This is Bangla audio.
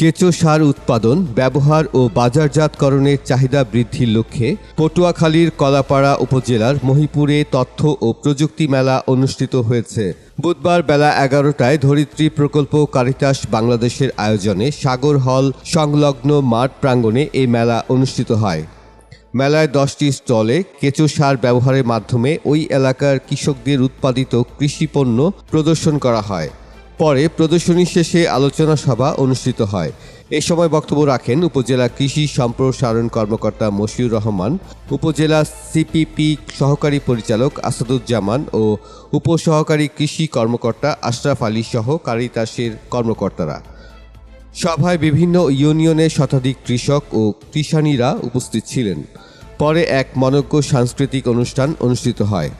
কেঁচো সার উৎপাদন, ব্যবহার ও বাজারজাতকরণের চাহিদা বৃদ্ধির লক্ষ্যে পটুয়াখালীর কলাপাড়া উপজেলার মহিপুরে তথ্য ও প্রযুক্তি মেলা অনুষ্ঠিত হয়েছে। বুধবার বেলা এগারোটায় ধরিত্রী প্রকল্প কারিতাস বাংলাদেশের আয়োজনে সাগর হল সংলগ্ন মাঠ প্রাঙ্গণে এই মেলা অনুষ্ঠিত হয়। মেলায় দশটি স্টলে কেঁচো সার ব্যবহারের মাধ্যমে ওই এলাকার কৃষকদের উৎপাদিত কৃষিপণ্য প্রদর্শন করা হয়। পরে প্রদর্শনী শেষে আলোচনা সভা অনুষ্ঠিত হয়। এ সময় বক্তব্য রাখেন উপজেলা কৃষি সম্প্রসারণ কর্মকর্তা মশিউর রহমান, উপজেলা সিপিপি সহকারী পরিচালক আসাদুজ্জামান ও উপসহকারী কৃষি কর্মকর্তা আশরাফ আলী সহ কারিতাসের কর্মকর্তারা। সভায় বিভিন্ন ইউনিয়নের শতাধিক কৃষক ও কৃষানীরা উপস্থিত ছিলেন। পরে এক মনজ্ঞ সাংস্কৃতিক অনুষ্ঠান অনুষ্ঠিত হয়।